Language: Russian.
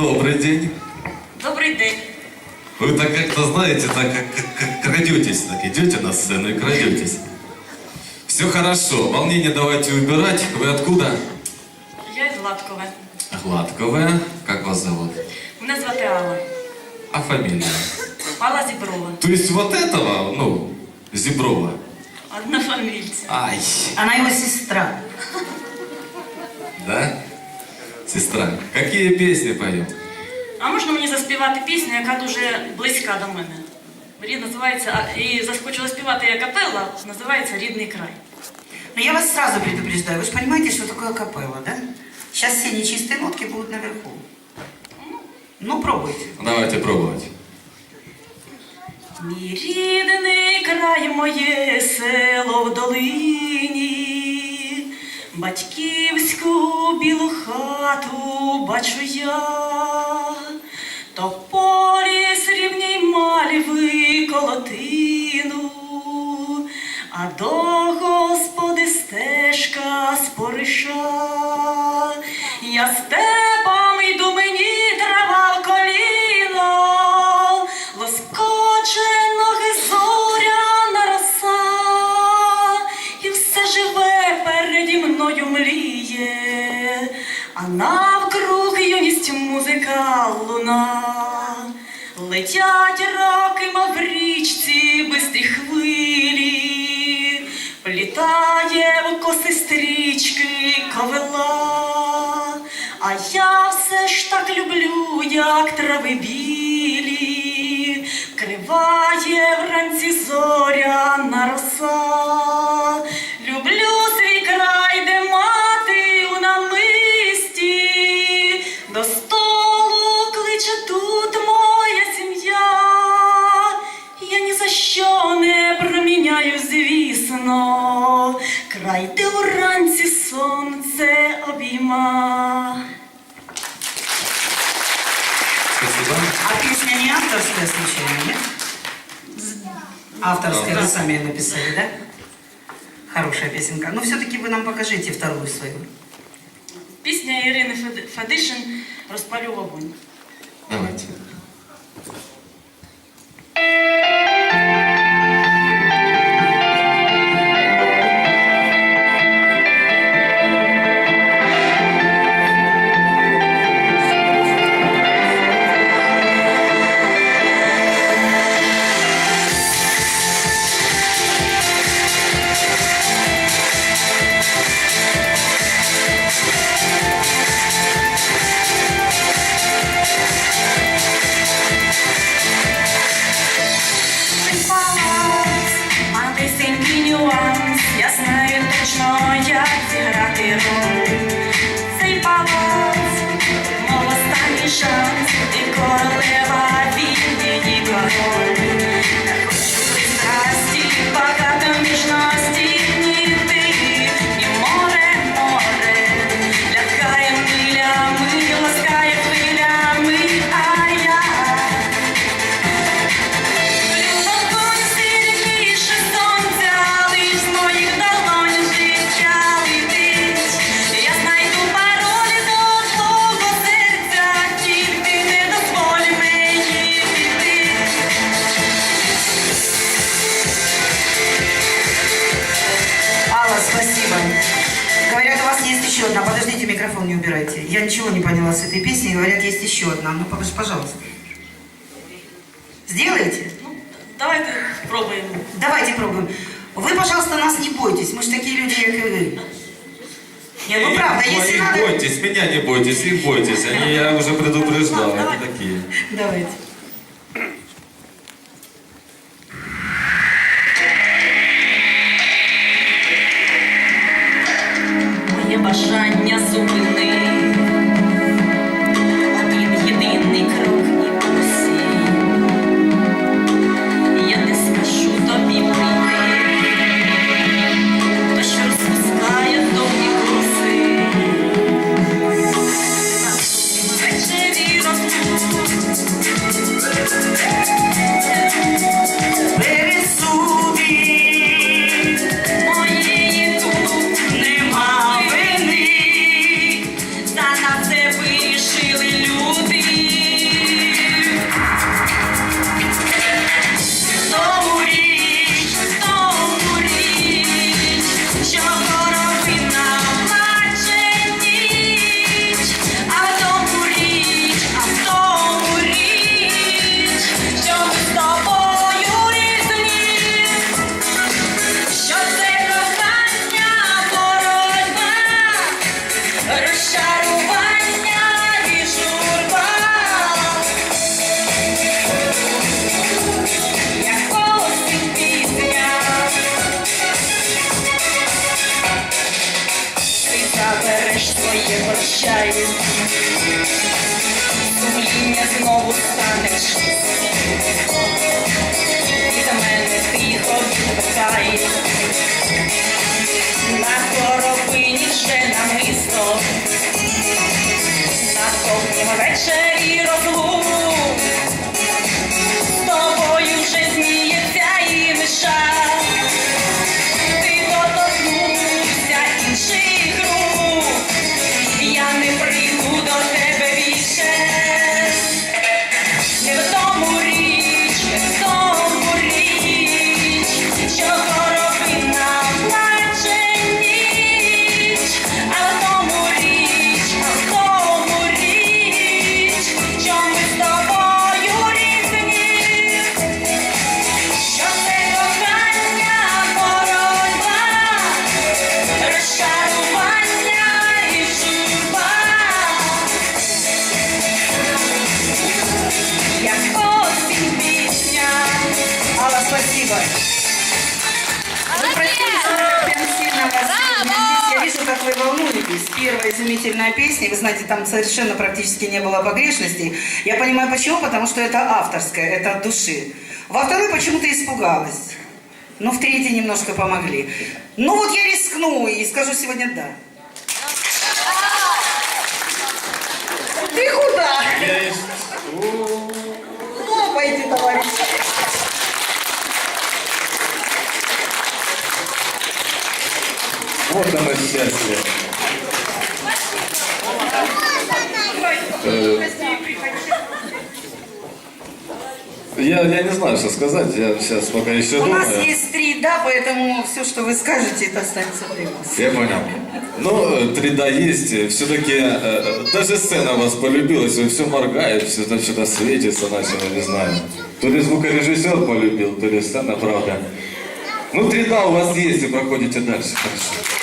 Добрый день. Добрий день. Вы так как-то знаете, так как, как- как крадетесь, так идете на сцену и крадетесь. Все хорошо, волнение давайте убирать. Вы откуда? Я із Гладкова. Гладковая. Как вас зовут? Мене звати Алла. А фамилия? Алла Зіброва. То есть вот этого, ну, Зеброва. Однофамільця. Ай, Она его сестра. да? Сестра, какие песни поем? А можна мені заспівати пісню, яка дуже близька до мене? Мені називається, а, і зас- хочу заспівати як капелла, називається Рідний край. Но я вас сразу предупреждаю. Вы же понимаете, что такое капелла, да? Сейчас все нечистые нотки будут наверху. Ну, пробуйте. Давайте пробовать. Мій рідний край, моє село в долині, Батьківську білу хату бачу я, то рівній срібній мальви колотину, а до господи стежка спориша. Я степом луна. Летять роки, мов річці, бистрі хвилі, плітає в коси стрічки ковила, а я все ж так люблю, як трави білі, криває вранці зоряна роса. Песня не авторская случайно, нет? Авторская, вы сами ее написали, да? Хорошая песенка. Но все-таки вы нам покажите вторую свою. Пісня Ірини Феди- Федишин розпалю вогонь. Давайте. шанс, і королева він її король. Я Я ничего не поняла с этой песни. Говорят, есть еще одна. Ну, пож- пожалуйста. Сделаете? Ну, давайте спробуємо. Давайте пробуем. Вы, пожалуйста, нас не бойтесь. Мы же такие люди, как и вы. Не, ну правда, Их- если надо... бойтесь, меня не бойтесь, их бойтесь. Они, я уже предупреждал, они такие. Давайте. прощає, сумління знову станеш, і до мене тихо відвертає, на коробы ниже на намисто, на повнім вечері розлук. Первая изумительная песня, вы знаете, там совершенно практически не было погрешностей. Я понимаю, почему, потому что это авторское, это от души. Во второй почему-то испугалась. Но в третьей немножко помогли. Ну вот я рискну и скажу сегодня да. Ты куда? Хлопайте, товарищи. Вот оно счастье. Я, я не знаю, что сказать. Я сейчас пока еще У думаю. нас есть три «да», поэтому все, что вы скажете, это останется при вас. Я понял. Ну, 3D есть. Все-таки даже сцена вас полюбилась. Вы все моргает, все там что-то светится начало, не знаю. То ли звукорежиссер полюбил, то ли сцена, правда. Ну, 3D у вас есть, и проходите дальше. Хорошо.